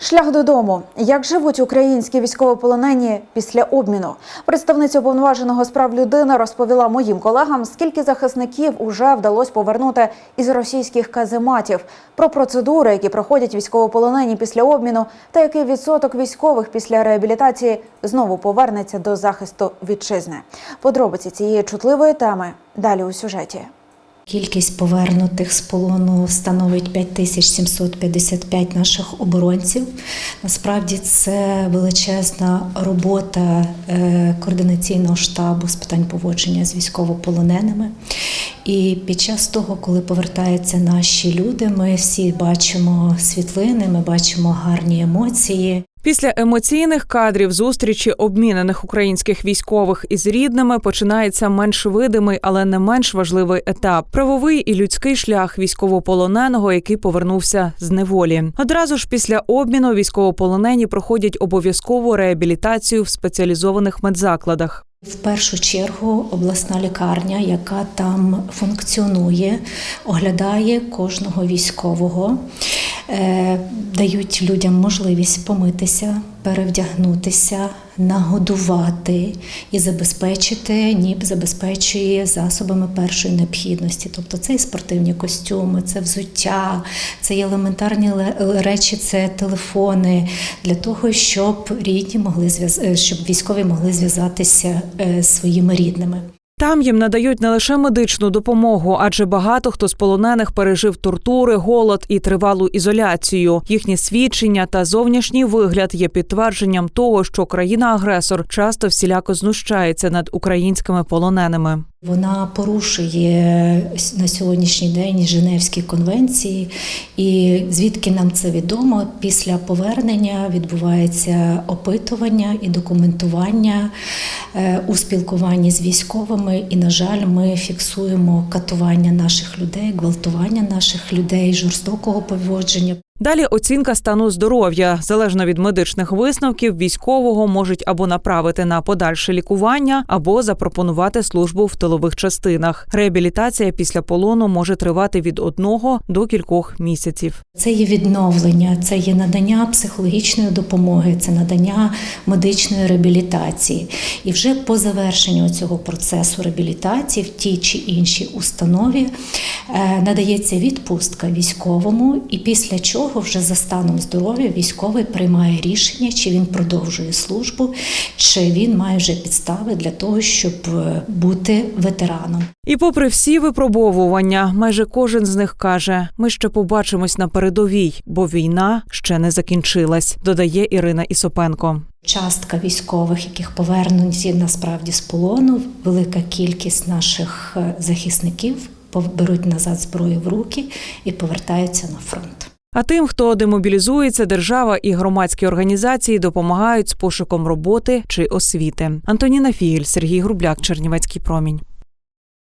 Шлях додому. Як живуть українські військовополонені після обміну? Представниця уповноваженого з прав людини розповіла моїм колегам, скільки захисників уже вдалося повернути із російських казематів, про процедури, які проходять військовополонені після обміну, та який відсоток військових після реабілітації знову повернеться до захисту вітчизни. Подробиці цієї чутливої теми далі у сюжеті. Кількість повернутих з полону становить 5755 наших оборонців. Насправді це величезна робота е, координаційного штабу з питань поводження з військовополоненими. І під час того, коли повертаються наші люди, ми всі бачимо світлини, ми бачимо гарні емоції. Після емоційних кадрів зустрічі обмінених українських військових із рідними починається менш видимий, але не менш важливий етап правовий і людський шлях військовополоненого, який повернувся з неволі. Одразу ж після обміну військовополонені проходять обов'язкову реабілітацію в спеціалізованих медзакладах. В першу чергу обласна лікарня, яка там функціонує, оглядає кожного військового, дають людям можливість помитися, перевдягнутися, нагодувати і забезпечити, НІП забезпечує засобами першої необхідності. Тобто це і спортивні костюми, це взуття, це і елементарні речі, це телефони для того, щоб рідні могли е, щоб військові могли зв'язатися е, з своїми рідними. Там їм надають не лише медичну допомогу, адже багато хто з полонених пережив тортури, голод і тривалу ізоляцію. Їхні свідчення та зовнішній вигляд є підтвердженням того, що країна-агресор часто всіляко знущається над українськими полоненими. Вона порушує на сьогоднішній день Женевські конвенції, і звідки нам це відомо, після повернення відбувається опитування і документування е, у спілкуванні з військовими. І, на жаль, ми фіксуємо катування наших людей, гвалтування наших людей, жорстокого поводження. Далі оцінка стану здоров'я залежно від медичних висновків, військового можуть або направити на подальше лікування, або запропонувати службу в тилових частинах. Реабілітація після полону може тривати від одного до кількох місяців. Це є відновлення, це є надання психологічної допомоги, це надання медичної реабілітації. І вже по завершенню цього процесу реабілітації в тій чи іншій установі е, надається відпустка військовому, і після чого вже за станом здоров'я військовий приймає рішення, чи він продовжує службу, чи він має вже підстави для того, щоб е, бути ветераном. І попри всі випробовування, майже кожен з них каже: ми ще побачимось на передовій, бо війна ще не закінчилась, додає Ірина Ісопенко. Частка військових, яких повернуті насправді з полону, велика кількість наших е, захисників беруть назад зброю в руки і повертаються на фронт. А тим, хто демобілізується, держава і громадські організації допомагають з пошуком роботи чи освіти. Антоніна Фігель, Сергій Грубляк, Чернівецький промінь.